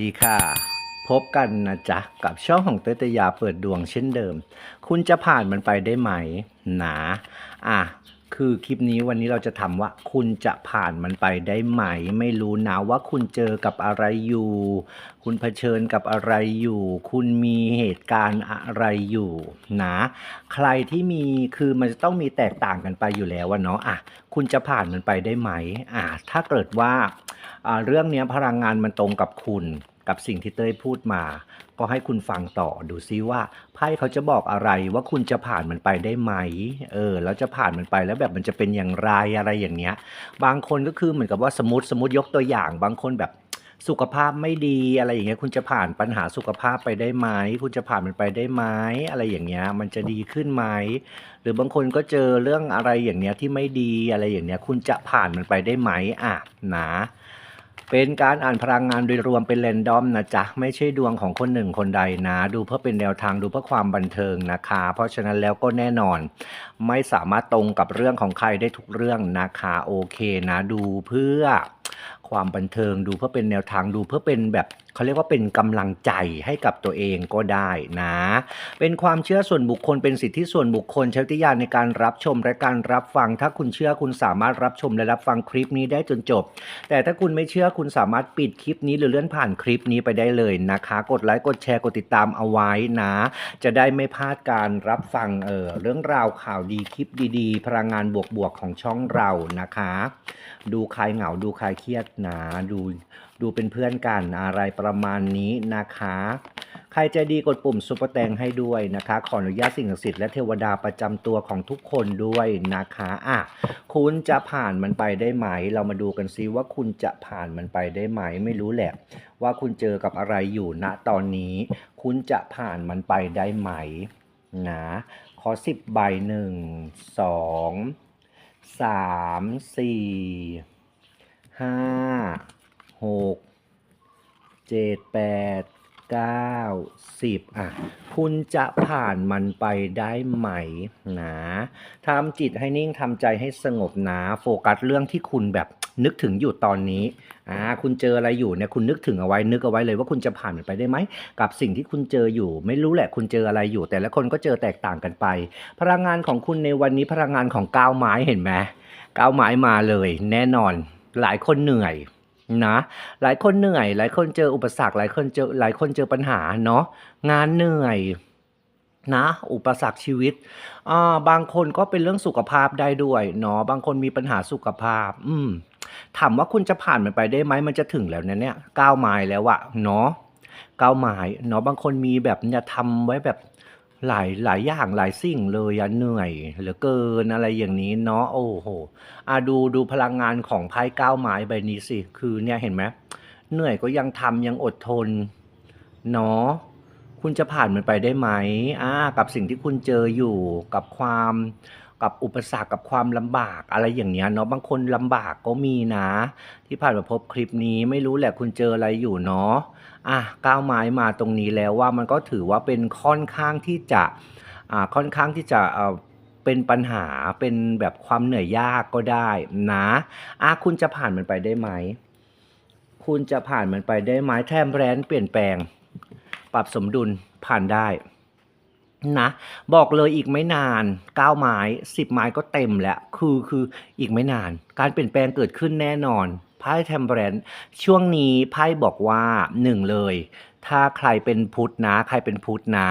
ดีค่ะ พบกันนะจ๊ะ กับช่องของเตยตยาเปิดดวงเช่นเดิม คุณจะผ่านมันไปได้ไหมหนาอะคือคลิปนี้วันนี้เราจะทำว่า คุณจะผ่านมันไปได้ไหม ไม่รู้นะว่าคุณเจอกับอะไรอยู่ คุณเผชิญกับอะไรอยู่ คุณมีเหตุการณ์อะไรอยู่นะ ใครที่มีคือมันจะต้องมีแตกต่างกันไปอยู่แล้วว่าเนาะอะคุณจะผ่านมันไปได้ไหมอะถ้าเกิดว่าเรื่องนี้พลังงานมันตรงกับคุณ กับสิ่งที่เต้ยพูดมา ก็ให้คุณฟังต่อดูซิว่าไพ่เขาจะบอกอะไรว่าคุณจะผ่านมันไปได้ไหมเออแล้วจะผ่านมันไปแล้วแบบมันจะเป็นอย่างไรอะไรอย่างเงี้ย บางคนก็คือเหมือนกับว่าสมมติสมมติยกตัวอย่าง บางคนแบบสุขภาพไม่ดีอะไรอย่างเงี้ยคุณจะผ่านปัญหาสุขภาพไปได้ไหมคุณจะผ่านมันไปได้ไหมอะไรอย่างเงี้ยมันจะดีขึ้นไหมหรือบางคนก็เจอเรื่องอะไรอย่างเนี้ยที่ไม่ดีอะไรอย่างเนี้ยคุณจะผ่านมันไปได้ไหมอะนะ เป็นการอ่านพลังงานโดยรวมเป็นเรนดอมนะจ๊ะ ไม่ใช่ดวงของคนหนึ่งคนใดนะ ดูเพื่อเป็นแนวทางดูเพื่อความบันเทิงนะคะ เพราะฉะนั้นแล้วก็แน่นอน ไม่สามารถตรงกับเรื่องของใครได้ทุกเรื่องนะคะโอเคนะ ดูเพื่อความบันเทิงดูเพื่อเป็นแนวทางดูเพื่อเป็นแบบเขาเรียกว่าเป็นกำลังใจให้กับตัวเองก็ได้นะ เป็นความเชื่อส่วนบุคคลเป็นสิทธิส่วนบุคคลใช้วิทยาในการรับชมและการรับฟัง ถ้าคุณเชื่อคุณสามารถรับชมและรับฟังคลิปนี้ได้จนจบ แต่ถ้าคุณไม่เชื่อคุณสามารถปิดคลิปนี้หรือเลื่อนผ่านคลิปนี้ไปได้เลยนะคะ กดไลค์กดแชร์กดติดตามเอาไว้นะ จะได้ไม่พลาดการรับฟังเออเรื่องราวข่าวดีคลิปดีๆ พลังงานบวกๆของช่องเรานะคะ ดูคลายเหงาดูคลายเครียดนะดู ดูเป็นเพื่อนกันอะไรประมาณนี้นะคะ ใครใจะดีกดปุ่มซุปเปอร์แตงให้ด้วยนะคะ ขออนุญาตสิ่งศักดิ์สิทธิ์และเทวดาประจำตัวของทุกคนด้วยนะคะอะคุณจะผ่านมันไปได้ไหม เรามาดูกันซิว่าคุณจะผ่านมันไปได้ไหม ไม่รู้แหละ ว่าคุณเจอกับอะไรอยู่ณตอนนี้ คุณจะผ่านมันไปได้ไหมนะขอสิบใบหนึ่งสองสามสี่ห้า หกเจ็ดแปดเก้าสิบอะ คุณจะผ่านมันไปได้ไหมนะทำจิตให้นิ่งทำใจให้สงบนะโฟกัสเรื่องที่คุณแบบนึกถึงอยู่ตอนนี้ อ่า คุณเจออะไรอยู่เนี่ย คุณนึกถึงเอาไว้ นึกเอาไว้เลยว่าคุณจะผ่านมันไปได้ไหม กับสิ่งที่คุณเจออยู่ ไม่รู้แหละ คุณเจออะไรอยู่ แต่ละคนก็เจอแตกต่างกันไป พลังงานของคุณในวันนี้พลังงานของก้าวไม้เห็นไหมก้าวไม้มาเลย แน่นอน หลายคนเหนื่อย นะหลายคนเหนื่อย หลายคนเจออุปสรรค หลายคนเจอหลายคนเจอปัญหาเนาะงานเหนื่อยนะอุปสรรคชีวิตอ่าบางคนก็เป็นเรื่องสุขภาพได้ด้วยเนาะบางคนมีปัญหาสุขภาพ อืมถามว่าคุณจะผ่านมันไปได้ไหมมันจะถึงแล้วนะเนี่ยก้าวไม้แล้วอะเนาะก้าวไม้เนาะบางคนมีแบบเนี่ยทำไว้แบบ หลายหลายอย่างหลายสิ่งเลยอะเหนื่อยเหลือเกินอะไรอย่างนี้เนาะโอ้โหอะดูดูพลังงานของไพ่ก้าวไม้ใบนี้สิ คือเนี่ยเห็นไหมเหนื่อยก็ยังทำยังอดทนเนาะคุณจะผ่านมันไปได้ไหมอ่ากับสิ่งที่คุณเจออยู่กับความ กับอุปสรรคกับความลำบากอะไรอย่างเงี้ยเนาะบางคนลำบากก็มีนะ ที่ผ่านมาพบคลิปนี้ไม่รู้แหละคุณเจออะไรอยู่เนาะอะก้าวไม้มาตรงนี้แล้วว่ามันก็ถือว่าเป็นค่อนข้างที่จะอ่าค่อนข้างที่จะเอ่อเป็นปัญหาเป็นแบบความเหนื่อยยากก็ได้นะอะคุณจะผ่านมันไปได้ไหม คุณจะผ่านมันไปได้ไหมแทมแรนเปลี่ยนแปลง ปรับสมดุลผ่านได้ นะบอกเลยอีกไม่นาน 9 ไม้ 10 ไม้ก็เต็มแล้ว คือคืออีกไม่นาน การเปลี่ยนแปลงเกิดขึ้นแน่นอนไพ่แทมเบรนช่วงนี้ไพ่บอกว่าหนึ่งเลย ถ้าใครเป็นพุทธนะใครเป็นพุทธนะ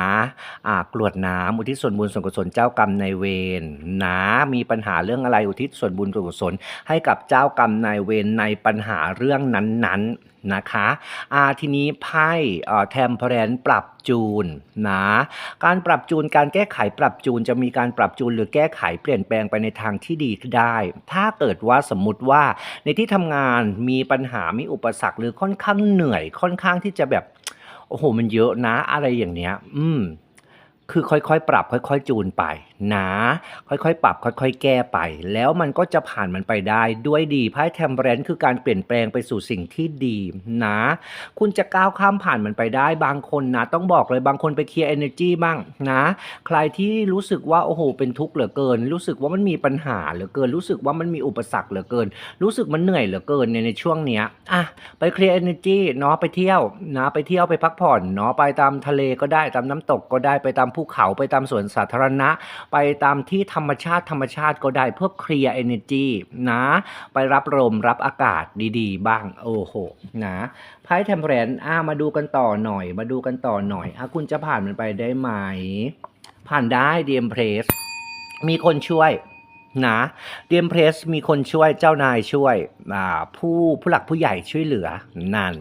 อ่ากรวดน้ำอุทิศส่วนบุญส่วนกุศลเจ้ากรรมนายเวรนะมีปัญหาเรื่องอะไรอุทิศส่วนบุญส่วนกุศลให้กับเจ้ากรรมนายเวรในปัญหาเรื่องนั้นๆนะคะอ่าทีนี้ไพ่อ่าแทมเพลนปรับจูนนะการปรับจูนการแก้ไขปรับจูนจะมีการปรับจูนหรือแก้ไขเปลี่ยนแปลงไปในทางที่ดีได้ ถ้าเกิดว่าสมมุติว่าในที่ทำงานมีปัญหามีอุปสรรคหรือค่อนข้างเหนื่อยค่อนข้างที่จะแบบ โอ้โหมันเยอะนะอะไรอย่างเนี้ย อืม คือค่อยๆ ปรับ ค่อย ๆ จูนไป นะค่อยๆ ปรับค่อยๆ แก้ไป แล้วมันก็จะผ่านมันไปได้ด้วยดีไพ่แทมเบรนคือการเปลี่ยนแปลงไปสู่สิ่งที่ดีนะ คุณจะก้าวข้ามผ่านมันไปได้บางคนนะ ต้องบอกเลยบางคนไปเคลียร์ energy บ้างนะ ใครที่รู้สึกว่า โอ้โห เป็นทุกข์เหลือเกิน รู้สึกว่ามันมีปัญหาเหลือเกิน รู้สึกว่ามันมีอุปสรรคเหลือเกิน รู้สึกมันเหนื่อยเหลือเกินในในช่วงเนี้ยอะไปเคลียร์ energy เนาะไปเที่ยวนะไปเที่ยวไปพักผ่อนเนาะไปตามทะเลก็ได้ตามน้ำตกก็ได้ไปตามภูเขาไปตามสวนสาธารณะไปตามที่ธรรมชาติธรรมชาติก็ได้เพื่อเคลียร์ energy นะ ไปรับลมรับอากาศดี ๆ บ้าง โอ้โหนะไพ่เทมเพลนอะมาดูกันต่อหน่อย มาดูกันต่อหน่อยอะคุณจะผ่านมันไปได้ไหม ผ่านได้เดียมเพรสมีคนช่วย นะดีเอ็มเพรสมีคนช่วยเจ้านายช่วยผู้ผู้หลักผู้ใหญ่ช่วยเหลือนั่น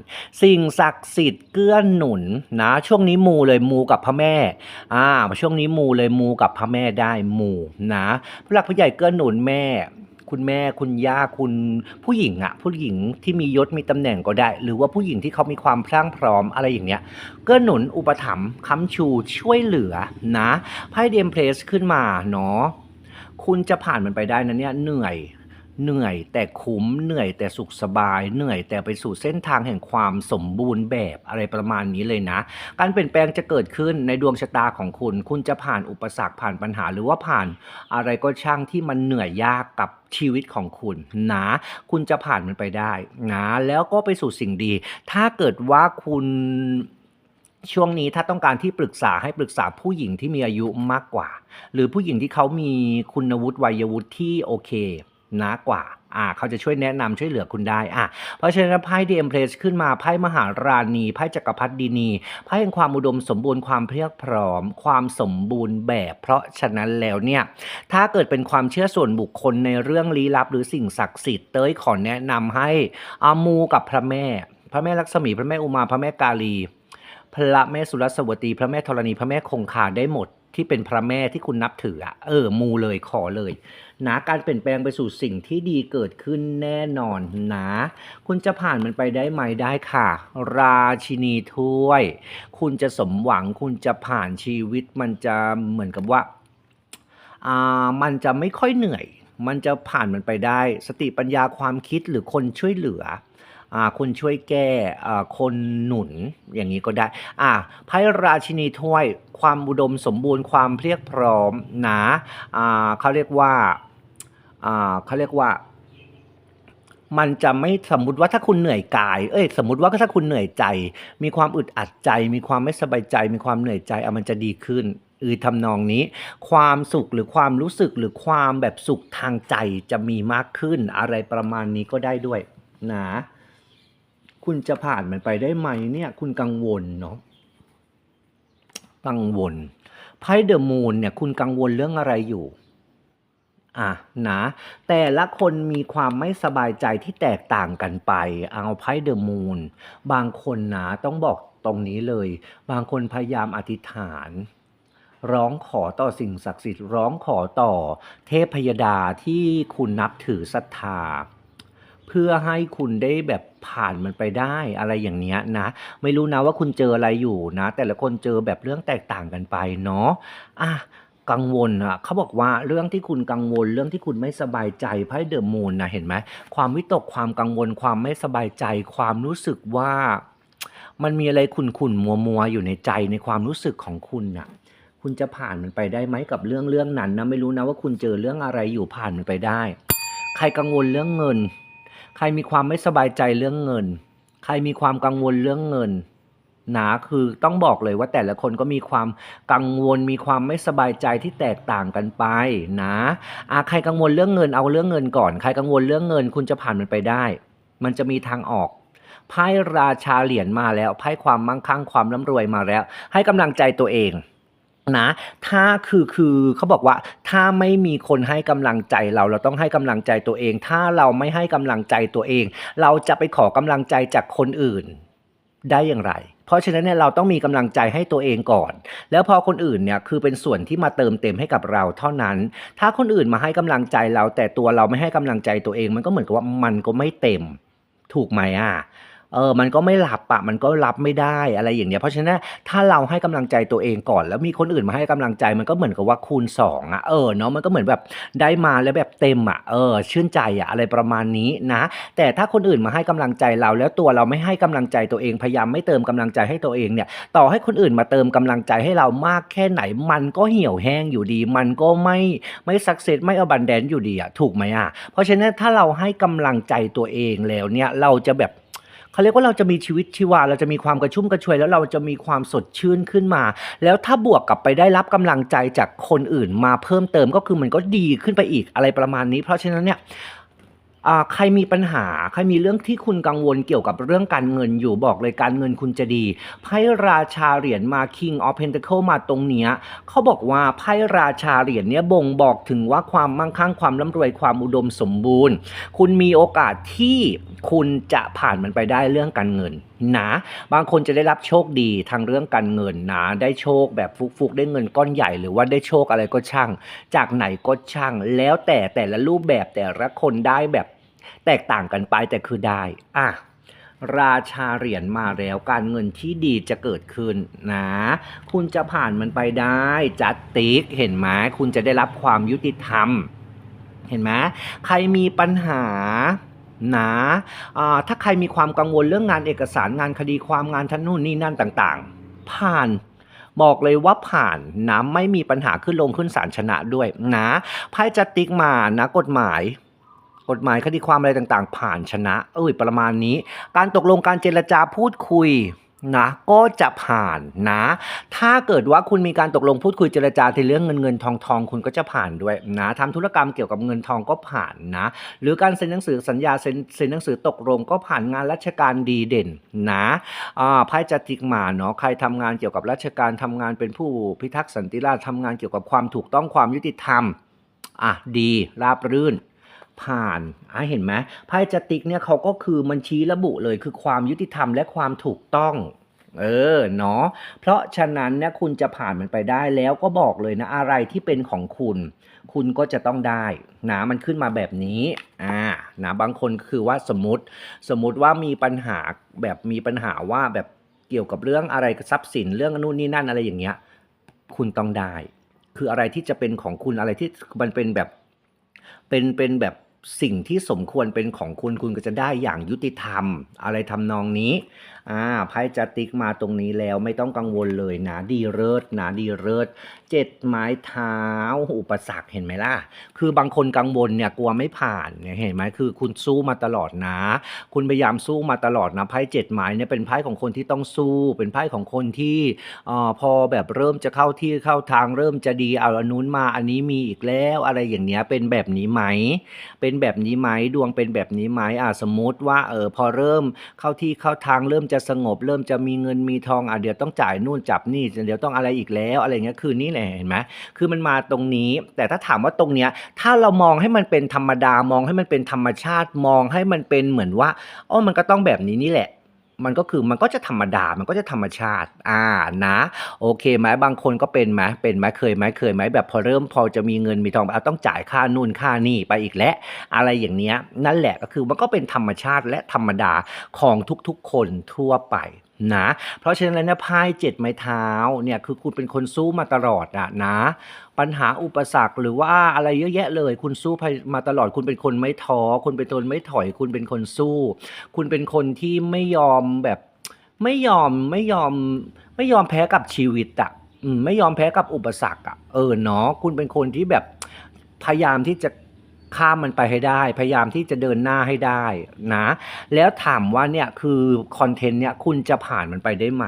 สิ่งศักดิ์สิทธิ์เกื้อหนุนนะช่วงนี้มูเลยมูกับพระแม่อ่าช่วงนี้มูเลยมูกับพระแม่ได้มูนะผู้หลักผู้ใหญ่เกื้อหนุนแม่คุณแม่คุณย่าคุณผู้หญิงอะผู้หญิงที่มียศมีตำแหน่งก็ได้ หรือว่าผู้หญิงที่เขามีความพรั่งพร้อมอะไรอย่างเนี้ยเกื้อหนุนอุปถัมภ์ค้ำชูช่วยเหลือนะไพ่เดมเพลสขึ้นมาเนาะ คุณจะผ่านมันไปได้นะเนี่ยเหนื่อยเหนื่อยแต่คุ้มเหนื่อยแต่สุขสบาย เหนื่อยแต่ไปสู่เส้นทางแห่งความสมบูรณ์แบบอะไรประมาณนี้เลยนะ การเปลี่ยนแปลงจะเกิดขึ้นในดวงชะตาของคุณ คุณจะผ่านอุปสรรคผ่านปัญหาหรือว่าผ่านอะไรก็ช่างที่มันเหนื่อยยากกับชีวิตของคุณนะคุณจะผ่านมันไปได้นะแล้วก็ไปสู่สิ่งดี ถ้าเกิดว่าคุณ ช่วงนี้ถ้าต้องการที่ปรึกษาให้ปรึกษาผู้หญิงที่มีอายุมากกว่า หรือผู้หญิงที่เขามีคุณวุฒิวัยวุฒิที่โอเคนะกว่าอ่าเขาจะช่วยแนะนำช่วยเหลือคุณได้อะเพราะฉะนั้นไพ่ดีเอ็มเพลสขึ้นมาไพ่มหาราณีไพ่จักรพรรดินีไพ่แห่งความอุดมสมบูรณ์ความเพียบพร้อม ความสมบูรณ์แบบ เพราะฉะนั้นแล้วเนี่ย ถ้าเกิดเป็นความเชื่อส่วนบุคคลในเรื่องลี้ลับ หรือสิ่งศักดิ์สิทธิ์เต้ยขอแนะนำให้อามูกับพระแม่ พระแม่ลักษมีพระแม่อุมาพระแม่กาลี ระแม่สุรสวตีพระแม่ธรณีพระแม่คงคาได้หมดที่เป็นพระแม่ที่คุณนับถืออะเออ มูเลยขอเลย นะ การเปลี่ยนแปลงไปสู่สิ่งที่ดีเกิดขึ้นแน่นอนนะ คุณจะผ่านมันไปได้ไหมได้ค่ะ ราชินีถ้วย คุณจะสมหวังคุณจะผ่านชีวิตมันจะเหมือนกับว่าอ่ามันจะไม่ค่อยเหนื่อย มันจะผ่านมันไปได้ สติปัญญาความคิดหรือคนช่วยเหลือ คนช่วยแก้อ่คนหนุนอย่างนี้ก็ได้อ่าไพ่ราชินีถ้วยความอุดมสมบูรณ์ความเพียบพร้อมนะอ่าเขาเรียกว่าอ่าเขาเรียกว่ามันจะไม่สมมติว่าถ้าคุณเหนื่อยกาย เอ้ย สมมติว่าถ้าคุณเหนื่อยใจ มีความอึดอัดใจ มีความไม่สบายใจ มีความเหนื่อยใจอะมันจะดีขึ้นอือทำนองนี้ ความสุขหรือความรู้สึกหรือความแบบสุขทางใจจะมีมากขึ้น อะไรประมาณนี้ก็ได้ด้วยนะ คุณจะผ่านมันไปได้ไหมเนี่ย คุณกังวลเนาะกังวลไพ่เดอะมูนเนี่ย คุณกังวลเรื่องอะไรอยู่ อะนะ แต่ละคนมีความไม่สบายใจที่แตกต่างกันไป เอาไพ่เดอะมูนบางคนนะต้องบอกตรงนี้เลย บางคนพยายามอธิษฐาน ร้องขอต่อสิ่งศักดิ์สิทธิ์ ร้องขอต่อเทพยดาที่คุณนับถือศรัทธา เพื่อให้คุณได้แบบผ่านมันไปได้อะไรอย่างเนี้ยนะ ไม่รู้นะว่าคุณเจออะไรอยู่นะ แต่ละคนเจอแบบเรื่องแตกต่างกันไปเนาะอะกังวลอะเขาบอกว่าเรื่องที่คุณกังวล เรื่องที่คุณไม่สบายใจไพ่เดอะมูนนะเห็นไหมความวิตกความกังวลความไม่สบายใจ ความรู้สึกว่า มันมีอะไรขุ่นๆมัวมัวอยู่ในใจในความรู้สึกของคุณน่ะ คุณจะผ่านมันไปได้ไหมกับเรื่องเรื่องนั้นนะไม่รู้นะว่าคุณเจอเรื่องอะไรอยู่ผ่านมันไปได้ ใครกังวลเรื่องเงิน ใครมีความไม่สบายใจเรื่องเงิน ใครมีความกังวลเรื่องเงินนะคือต้องบอกเลยว่าแต่ละคนก็มีความกังวลมีความไม่สบายใจที่แตกต่างกันไปนะอาใครกังวลเรื่องเงินเอาเรื่องเงินก่อน ใครกังวลเรื่องเงินคุณจะผ่านมันไปได้ มันจะมีทางออกไพ่ราชาเหรียญมาแล้วไพ่ความมั่งคั่งความร่ำรวยมาแล้ว ให้กำลังใจตัวเอง นะถ้าคือคือเขาบอกว่าถ้าไม่มีคนให้กำลังใจเราเราต้องให้กำลังใจตัวเอง ถ้าเราไม่ให้กำลังใจตัวเอง เราจะไปขอกำลังใจจากคนอื่นได้อย่างไร เพราะฉะนั้นเนี่ยเราต้องมีกำลังใจให้ตัวเองก่อน แล้วพอคนอื่นเนี่ยคือเป็นส่วนที่มาเติมเต็มให้กับเราเท่านั้น ถ้าคนอื่นมาให้กำลังใจเราแต่ตัวเราไม่ให้กำลังใจตัวเอง มันก็เหมือนกับว่ามันก็ไม่เต็ม ถูกไหมอะ เออ มันก็ไม่หลับอะมันก็รับไม่ได้อะไรอย่างเงี้ย เพราะฉะนั้นถ้าเราให้กำลังใจตัวเองก่อน แล้วมีคนอื่นมาให้กำลังใจมันก็เหมือนกับว่าคูณสองอะเออเนาะมันก็เหมือนแบบได้มาแล้วแบบเต็มอะเออชื่นใจอะอะไรประมาณนี้นะ แต่ถ้าคนอื่นมาให้กำลังใจเราแล้วตัวเราไม่ให้กำลังใจตัวเองพยายามไม่เติมกำลังใจให้ตัวเองเนี่ย ต่อให้คนอื่นมาเติมกำลังใจให้เรามากแค่ไหน มันก็เหี่ยวแห้งอยู่ดี มันก็ไม่ไม่สักเซสไม่อบันแดนอยู่ดีอะถูกไหมอะเพราะฉะนั้นถ้าเราให้กำลังใจตัวเองแล้วเนี่ยเราจะแบบ เขาเรียกว่าเราจะมีชีวิตชีวา เราจะมีความกระชุ่มกระชวย แล้วเราจะมีความสดชื่นขึ้นมา แล้วถ้าบวกกับไปได้รับกำลังใจจากคนอื่นมาเพิ่มเติมก็คือมันก็ดีขึ้นไปอีกอะไรประมาณนี้ เพราะฉะนั้นเนี่ย ใครมีปัญหา ใครมีเรื่องที่คุณกังวลเกี่ยวกับเรื่องการเงินอยู่บอกเลยการเงินคุณจะดีไพ่ราชาเหรียญมา King of Pentacle มาตรงเนี้ยเขาบอกว่าไพ่ราชาเหรียญเนี้ยบ่งบอกถึงว่าความมั่งคั่งความร่ำรวยความอุดมสมบูรณ์ คุณมีโอกาสที่คุณจะผ่านมันไปได้เรื่องการเงินนะบางคนจะได้รับโชคดีทางเรื่องการเงินนะได้โชคแบบฟุกๆ ได้เงินก้อนใหญ่หรือว่าได้โชคอะไรก็ช่าง จากไหนก็ช่าง แล้วแต่แต่ละรูปแบบแต่ละคนได้แบบ แตกต่างกันไปแต่คือได้อะราชาเหรียญมาแล้วการเงินที่ดีจะเกิดขึ้นนะ คุณจะผ่านมันไปได้จัดติ๊กเห็นไหมคุณจะได้รับความยุติธรรม เห็นไหมใครมีปัญหานะอ่าถ้าใครมีความกังวลเรื่องงานเอกสารงานคดีความงานทันนู่นนี่นั่นต่างๆ ผ่านบอกเลยว่าผ่านนะไม่มีปัญหาขึ้นลงขึ้นศาลชนะด้วยนะไพ่จะติ๊กมานะกฎหมาย กฎหมายคดีความอะไรต่างๆ ผ่านชนะ เอ้ยประมาณนี้ การตกลงการเจรจาพูดคุยนะก็จะผ่านนะ ถ้าเกิดว่าคุณมีการตกลงพูดคุยเจรจาในเรื่องเงินเงินทองทองคุณก็จะผ่านด้วยนะทำธุรกรรมเกี่ยวกับเงินทองก็ผ่านนะ หรือการเซ็นหนังสือสัญญาเซ็นเซ็นหนังสือตกลงก็ผ่านงานราชการดีเด่นนะอ่าไพ่จติกมาเนาะใครทำงานเกี่ยวกับราชการทำงานเป็นผู้พิทักษ์สันติราษฎร์ทำงานเกี่ยวกับความถูกต้องความยุติธรรมอะดีราบรื่น ผ่านอะเห็นไหมไพ่จติกเนี่ยเขาก็คือมันชี้ระบุเลยคือความยุติธรรมและความถูกต้องเออเนาะเพราะฉะนั้นเนี่ยคุณจะผ่านมันไปได้แล้วก็บอกเลยนะอะไรที่เป็นของคุณ คุณก็จะต้องได้นะมันขึ้นมาแบบนี้อ่านะบางคนคือว่าสมมติ สมมติว่ามีปัญหาแบบมีปัญหาว่าแบบเกี่ยวกับเรื่องอะไรทรัพย์สินเรื่องนู่นนี่นั่นอะไรอย่างเงี้ย คุณต้องได้ คืออะไรที่จะเป็นของคุณอะไรที่มันเป็นแบบเป็นเป็นแบบ สิ่งที่สมควรเป็นของคุณคุณก็จะได้อย่างยุติธรรม อะไรทำนองนี้ อ่าไพ่จะติ๊กมาตรงนี้แล้วไม่ต้องกังวลเลยนะดีเลิศนะดีเลิศเจ็ดไม้เท้าอุปสรรคเห็นไหมล่ะ คือบางคนกังวลเนี่ยกลัวไม่ผ่านเนี่ยเห็นไหมคือคุณสู้มาตลอดนะ คุณพยายามสู้มาตลอดนะไพ่เจ็ดไม้เนี่ยเป็นไพ่ของคนที่ต้องสู้ เป็นไพ่ของคนที่อ่อพอแบบเริ่มจะเข้าที่เข้าทางเริ่มจะดีเอาอันนู้นมาอันนี้มีอีกแล้วอะไรอย่างเนี้ยเป็นแบบนี้ไหม เป็นแบบนี้ไหมดวงเป็นแบบนี้ไหมอ่าสมมติว่าเออพอเริ่มเข้าที่เข้าทางเริ่มจะสงบ เริ่มจะมีเงินมีทองอะเดี๋ยวต้องจ่ายนู่นจับนี่เดี๋ยวต้องอะไรอีกแล้วอะไรเงี้ยคือนี่แหละเห็นไหมคือมันมาตรงนี้ แต่ถ้าถามว่าตรงเนี้ยถ้าเรามองให้มันเป็นธรรมดามองให้มันเป็นธรรมชาติมองให้มันเป็นเหมือนว่าอ๋อมันก็ต้องแบบนี้นี่แหละ มันก็คือมันก็จะธรรมดา มันก็จะธรรมชาติ อ่านะ โอเคไหมบางคนก็เป็นไหมเป็นไหมเคยไหมเคยไหมแบบพอเริ่มพอจะมีเงินมีทองเอาต้องจ่ายค่านู่นค่านี่ไปอีกแล้วอะไรอย่างเนี้ยนั่นแหละก็คือมันก็เป็นธรรมชาติและธรรมดาของทุกๆคนทั่วไป นะเพราะฉะนั้นแล้วเนี่ยไพ่เจ็ดไม้เท้าเนี่ยคือคุณเป็นคนสู้มาตลอดอะนะ ปัญหาอุปสรรคหรือว่าอะไรเยอะแยะเลย คุณสู้มาตลอดคุณเป็นคนไม่ท้อคุณเป็นคนไม่ถอย คุณเป็นคนสู้ คุณเป็นคนที่ไม่ยอมแบบไม่ยอมไม่ยอมไม่ยอมแพ้กับชีวิตอะไม่ยอมแพ้กับอุปสรรคอะเออเนาะคุณเป็นคนที่แบบพยายามที่จะ ข้ามมันไปให้ได้ พยายามที่จะเดินหน้าให้ได้นะ แล้วถามว่าเนี่ยคือคอนเทนต์เนี่ยคุณจะผ่านมันไปได้ไหม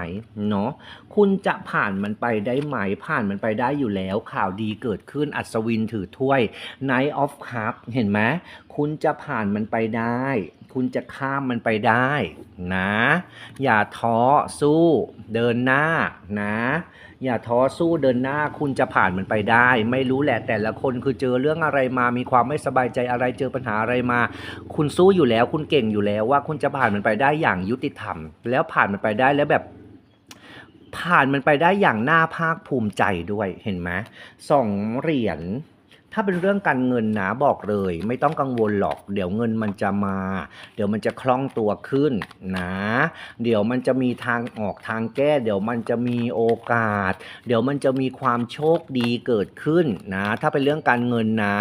เนาะคุณจะผ่านมันไปได้ไหม ผ่านมันไปได้อยู่แล้ว ข่าวดีเกิดขึ้นอัศวินถือถ้วย Night of Cup เห็นไหมคุณจะผ่านมันไปได้ คุณจะข้ามมันไปได้นะ อย่าท้อสู้เดินหน้านะ อย่าท้อสู้เดินหน้าคุณจะผ่านมันไปได้ ไม่รู้แหละแต่ละคนคือเจอเรื่องอะไรมา มีความไม่สบายใจอะไรเจอปัญหาอะไรมา คุณสู้อยู่แล้ว คุณเก่งอยู่แล้วว่าคุณจะผ่านมันไปได้อย่างยุติธรรม แล้วผ่านมันไปได้แล้วแบบผ่านมันไปได้อย่างน่าภาคภูมิใจด้วยเห็นไหมสองเหรียญ ถ้าเป็นเรื่องการเงินนะบอกเลย ไม่ต้องกังวลหรอก เดี๋ยวเงินมันจะมา เดี๋ยวมันจะคล่องตัวขึ้นนะ เดี๋ยวมันจะมีทางออกทางแก้ เดี๋ยวมันจะมีโอกาส เดี๋ยวมันจะมีความโชคดีเกิดขึ้นนะ ถ้าเป็นเรื่องการเงินนะ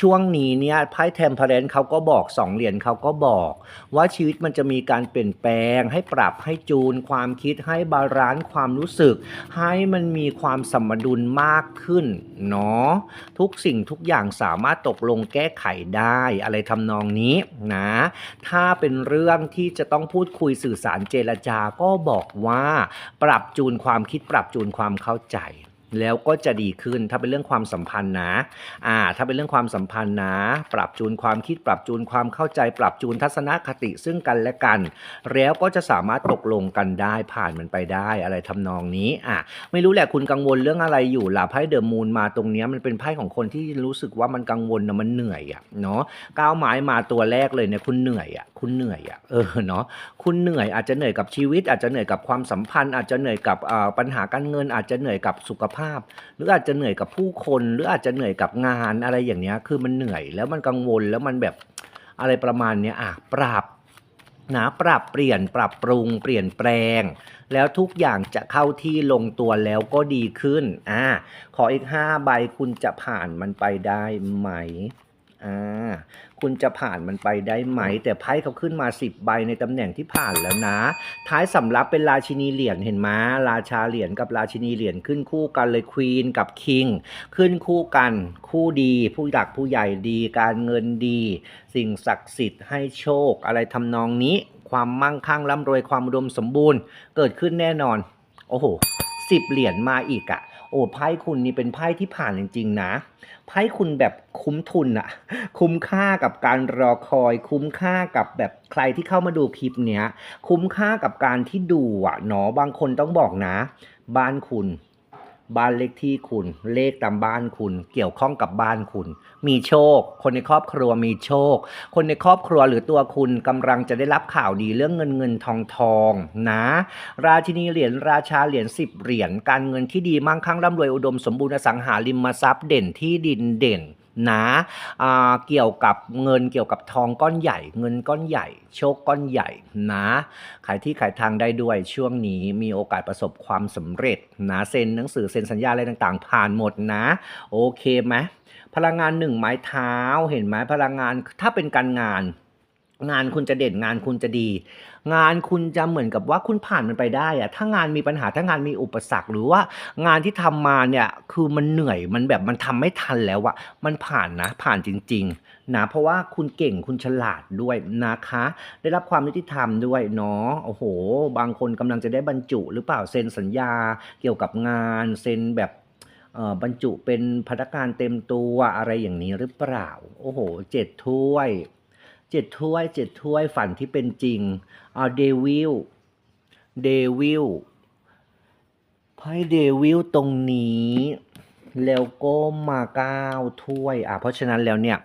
ช่วงนี้เนี่ยไพ่เทมเพลนเขาก็บอกสองเหรียญเขาก็บอก ว่าชีวิตมันจะมีการเปลี่ยนแปลง ให้ปรับให้จูนความคิดให้บาลานซ์ความรู้สึก ให้มันมีความสมดุลมากขึ้นเนาะทุกสิ่งทุกอย่างสามารถตกลงแก้ไขได้อะไรทำนองนี้นะ ถ้าเป็นเรื่องที่จะต้องพูดคุยสื่อสารเจรจาก็บอกว่า ปรับจูนความคิดปรับจูนความเข้าใจ แล้วก็จะดีขึ้นถ้าเป็นเรื่องความสัมพันธ์นะอ่าถ้าเป็นเรื่องความสัมพันธ์นะ ปรับจูนความคิดปรับจูนความเข้าใจ ปรับจูนทัศนคติซึ่งกันและกัน แล้วก็จะสามารถตกลงกันได้ผ่านมันไปได้อะไรทำนองนี้อะไม่รู้แหละคุณกังวลเรื่องอะไรอยู่ล่ะไพ่เดอะมูนมาตรงนี้มันเป็นไพ่ของคนที่รู้สึกว่ามันกังวลนะมันเหนื่อยอะเนาะก้าวไม้มาตัวแรกเลยเนี่ยคุณเหนื่อยอะคุณเหนื่อยอะเออเนาะคุณเหนื่อยอาจจะเหนื่อยกับชีวิต อาจจะเหนื่อยกับความสัมพันธ์ อาจจะเหนื่อยกับปัญหาการเงิน อาจจะเหนื่อยกับสุขภาพหรืออาจจะเหนื่อยกับผู้คน หรืออาจจะเหนื่อยกับงานอะไรอย่างเนี้ย คือมันเหนื่อยแล้วมันกังวลแล้วมันแบบอะไรประมาณเนี้ยอะปรับนะปรับเปลี่ยนปรับปรุงเปลี่ยนแปลง แล้วทุกอย่างจะเข้าที่ลงตัวแล้วก็ดีขึ้นอ่าขออีกห้าใบคุณจะผ่านมันไปได้ไหม อ่าคุณจะผ่านมันไปได้ไหม แต่ไพ่เขาขึ้นมา 10 ใบในตำแหน่งที่ผ่านแล้วนะ ท้ายสำรับเป็นราชินีเหรียญเห็นไหมราชาเหรียญกับราชินีเหรียญขึ้นคู่กันเลยควีนกับคิงขึ้นคู่กันคู่ดี ผู้หลักผู้ใหญ่ดีการเงินดี สิ่งศักดิ์สิทธิ์ให้โชค อะไรทำนองนี้ ความมั่งคั่งร่ำรวยความอุดมสมบูรณ์ เกิดขึ้นแน่นอน โอ้โหสิบเหรียญมาอีกอะ่ะโอ้ไพ่คุณนี่เป็นไพ่ที่ผ่านจริง ๆ นะ ไพ่คุณแบบคุ้มทุนอะคุ้มค่ากับการรอคอย คุ้มค่ากับแบบใครที่เข้ามาดูคลิปเนี้ย คุ้มค่ากับการที่ดูอะเนาะบางคนต้องบอกนะ บ้านคุณ บ้านเลขที่คุณ เลขตามบ้านคุณ เกี่ยวข้องกับบ้านคุณ มีโชค คนในครอบครัวมีโชค คนในครอบครัวหรือตัวคุณกำลังจะได้รับข่าวดีเรื่องเงินเงินทองทองนะ ราชินีเหรียญราชาเหรียญสิบเหรียญการเงินที่ดีมั่งคั่งร่ำรวยอุดมสมบูรณ์อสังหาริมทรัพย์เด่นที่ดินเด่น นะอ่าเกี่ยวกับเงินเกี่ยวกับทองก้อนใหญ่ เงินก้อนใหญ่ โชคก้อนใหญ่นะขายที่ขายทางได้ด้วยช่วงนี้มีโอกาสประสบความสำเร็จนะเซ็นหนังสือเซ็นสัญญาอะไรต่างๆ ผ่านหมดนะ โอเคไหมพลังงานหนึ่งไม้เท้าเห็นไหมพลังงานถ้าเป็นการงาน งานคุณจะเด่นงานคุณจะดี งานคุณจะเหมือนกับว่าคุณผ่านมันไปได้อะถ้างานมีปัญหาถ้างานมีอุปสรรค หรือว่างานที่ทำมาเนี่ยคือมันเหนื่อยมันแบบมันทำไม่ทันแล้วอะมันผ่านนะผ่านจริง ๆ นะเพราะว่าคุณเก่งคุณฉลาดด้วยนะคะ ได้รับความยุติธรรมด้วยเนาะโอ้โห บางคนกำลังจะได้บรรจุ หรือเปล่าเซ็นสัญญาเกี่ยวกับงานเซ็นแบบบรรจุเป็นพนักงานเต็มตัวอะไรอย่างนี้หรือเปล่า โอ้โหเจ็ดถ้วย เจ็ดถ้วยเจ็ดถ้วยฝันที่เป็นจริงเอาเดวิลเดวิลไพ่เดวิลตรงนี้ แล้วก็มาเก้าถ้วยอะเพราะฉะนั้นแล้วเนี่ย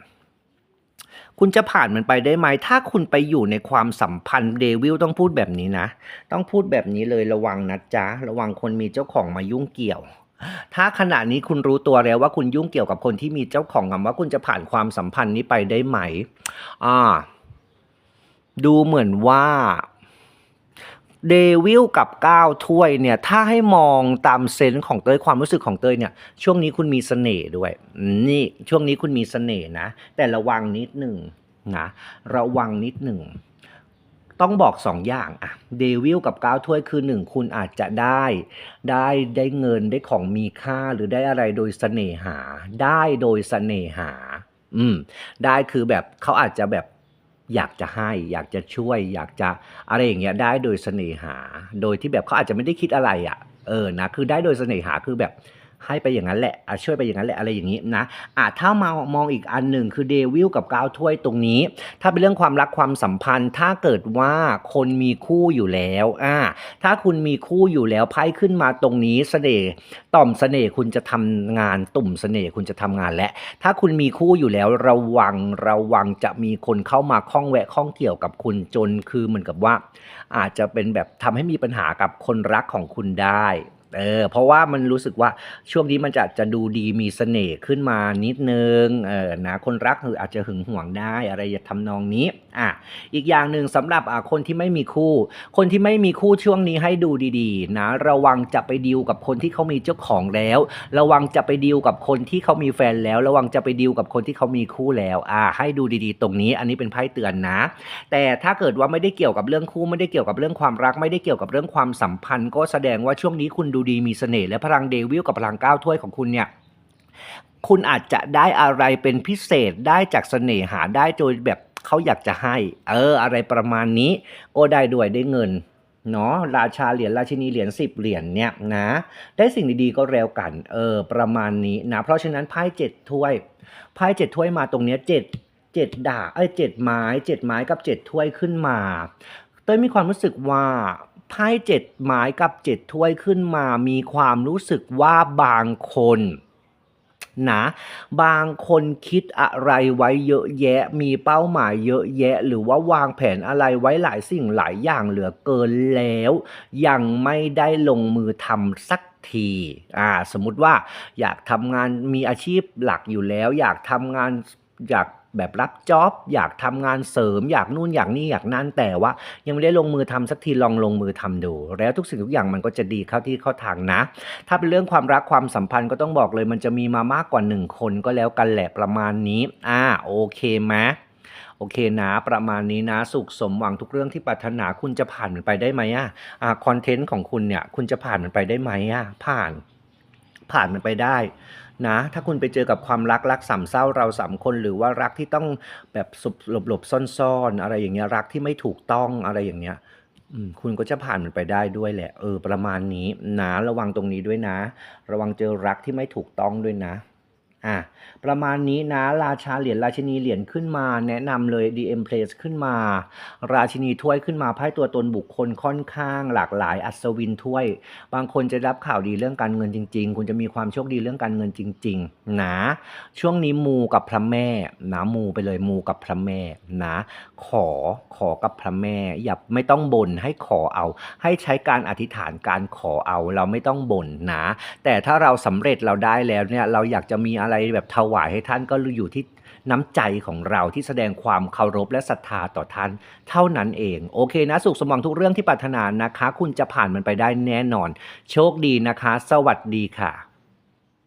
คุณจะผ่านมันไปได้ไหม ถ้าคุณไปอยู่ในความสัมพันธ์เดวิลต้องพูดแบบนี้นะ ต้องพูดแบบนี้เลยระวังนะจ๊ะ ระวังคนมีเจ้าของมายุ่งเกี่ยว ถ้าขณะนี้คุณรู้ตัวแล้วว่าคุณยุ่งเกี่ยวกับคนที่มีเจ้าของงว่าคุณจะผ่านความสัมพันธ์นี้ไปได้ไหม อ่า ดูเหมือนว่าเดวิลกับก้าวถ้วยเนี่ย ถ้าให้มองตามเซนส์ของเตยความรู้สึกของเตยเนี่ย ช่วงนี้คุณมีเสน่ห์ด้วย นี่ช่วงนี้คุณมีเสน่ห์นะ แต่ระวังนิดหนึ่งนะ ระวังนิดหนึ่ง ต้องบอกสองอย่างอะเดวิลกับก้าวถ้วยคือหนึ่งคุณอาจจะได้ ได้ได้เงินได้ของมีค่าหรือได้อะไรโดยเสน่หา ได้โดยเสน่หา อืม ได้คือแบบเขาอาจจะแบบอยากจะให้ อยากจะช่วย อยากจะอะไรอย่างเงี้ยได้โดยเสน่หา โดยที่แบบเขาอาจจะไม่ได้คิดอะไรอะ่ะ เออนะคือได้โดยเสน่หาคือแบบ ให้ไปอย่างนั้นแหละอะช่วยไปอย่างนั้นแหละอะไรอย่างนี้นะอะถ้ามามองอีกอันหนึ่งคือเดวิลกับก้าวถ้วยตรงนี้ ถ้าเป็นเรื่องความรักความสัมพันธ์ ถ้าเกิดว่าคนมีคู่อยู่แล้วอ่าถ้าคุณมีคู่อยู่แล้วไพ่ขึ้นมาตรงนี้เสน่ห์ต่อมเสน่ห์คุณจะทำงานตุ่มเสน่ห์คุณจะทำงานและถ้าคุณมีคู่อยู่แล้วระวังระวังจะมีคนเข้ามาข้องแวะข้องเกี่ยวกับคุณจนคือเหมือนกับว่า อาจจะเป็นแบบทำให้มีปัญหากับคนรักของคุณได้ เออเพราะว่ามันรู้สึกว่าช่วงนี้มันจะจะดูดีมีเสน่ห์ขึ้นมานิดนึงเออนะคนรักอาจจะหึงหวงได้อะไรอย่าทำนองนี้อะอีกอย่างหนึ่งสำหรับอะคนที่ไม่มีคู่ คนที่ไม่มีคู่ช่วงนี้ให้ดูดีๆ นะ ระวังจะไปดีลกับคนที่เขามีเจ้าของแล้ว ระวังจะไปดีลกับคนที่เขามีแฟนแล้ว ระวังจะไปดีลกับคนที่เขามีคู่แล้วอ่าให้ดูดีๆ ตรงนี้ อันนี้เป็นไพ่เตือนนะ แต่ถ้าเกิดว่าไม่ได้เกี่ยวกับเรื่องคู่ไม่ได้เกี่ยวกับเรื่องความรัก ไม่ได้เกี่ยวกับเรื่องความสัมพันธ์ ก็แสดงว่าช่วงนี้คุณดูดีมีเสน่ห์และพลังเดวิลกับพลังก้าวถ้วยของคุณเนี่ยคุณอาจจะได้อะไรเป็นพิเศษได้จากเสน่หาได้โดยแบบเขาอยากจะให้ เออ อะไรประมาณนี้ก็ได้ด้วยได้เงินเนาะราชาเหรียญราชินีเหรียญสิบเหรียญเนี่ยนะ ได้สิ่งดีๆก็แล้วกัน เออ ประมาณนี้นะ เพราะฉะนั้นไพ่เจ็ดถ้วยไพ่เจ็ดถ้วยมาตรงเนี้ยเจ็ดเจ็ดดาเอ้ยเจ็ดไม้เจ็ดไม้กับเจ็ดถ้วยขึ้นมาเต้ยมีความรู้สึกว่า ไพ่เจ็ดไม้กับเจ็ดถ้วยขึ้นมามีความรู้สึกว่าบางคนนะบางคนคิดอะไรไว้เยอะแยะ มีเป้าหมายเยอะแยะ หรือว่าวางแผนอะไรไว้หลายสิ่งหลายอย่างเหลือเกินแล้ว ยังไม่ได้ลงมือทำสักทีอ่าสมมติว่าอยากทำงานมีอาชีพหลักอยู่แล้ว อยากทำงานอยาก แบบรับจ็อบอยากทำงานเสริม อยากนู่นอยากนี่อยากนั่นแต่ว่า ยังไม่ได้ลงมือทำสักทีลองลงมือทำดู แล้วทุกสิ่งทุกอย่างมันก็จะดีเข้าที่เข้าทางนะ ถ้าเป็นเรื่องความรักความสัมพันธ์ก็ต้องบอกเลย มันจะมีมามากกว่าหนึ่งคนก็แล้วกันแหละประมาณนี้อ่าโอเคไหมโอเคนะประมาณนี้นะสุขสมหวังทุกเรื่องที่ปรารถนาคุณจะผ่านมันไปได้ไหมอะคอนเทนต์ของคุณเนี่ยคุณจะผ่านมันไปได้ไหมอะผ่านผ่านมันไปได้ นะ ถ้าคุณไปเจอกับความรักรักสามเศร้าเราสามคน หรือว่ารักที่ต้องแบบสุบหลบหลบซ่อนๆอะไรอย่างเงี้ยรักที่ไม่ถูกต้องอะไรอย่างเงี้ยคุณก็จะผ่านมันไปได้ด้วยแหละ เออ ประมาณนี้นะระวังตรงนี้ด้วยนะ ระวังเจอรักที่ไม่ถูกต้องด้วยนะ อะประมาณนี้นะ ราชาเหรียญราชินีเหรียญขึ้นมา แนะนำเลย DM Place ขึ้นมา ราชินีถ้วยขึ้นมาไพ่ตัวตนบุคคลค่อนข้าง หลากหลาย อัศวินถ้วย บางคนจะรับข่าวดีเรื่องการเงินจริง ๆ คุณจะมีความโชคดีเรื่องการเงินจริง ๆ นะ ช่วงนี้มูกับพระแม่นะมูไปเลยมูกับพระแม่นะ ขอขอกับพระแม่อย่าไม่ต้องบ่นให้ขอเอา ให้ใช้การอธิษฐานการขอเอา เราไม่ต้องบ่นนะ แต่ถ้าเราสำเร็จเราได้แล้วเนี่ยเราอยากจะมีอะไรแบบถวายให้ท่านก็อยู่ที่น้ำใจของเราที่แสดงความเคารพและศรัทธาต่อท่านเท่านั้นเอง โอเคนะสุขสมหวังทุกเรื่องที่ปรารถนานะคะ คุณจะผ่านมันไปได้แน่นอน โชคดีนะคะ สวัสดีค่ะ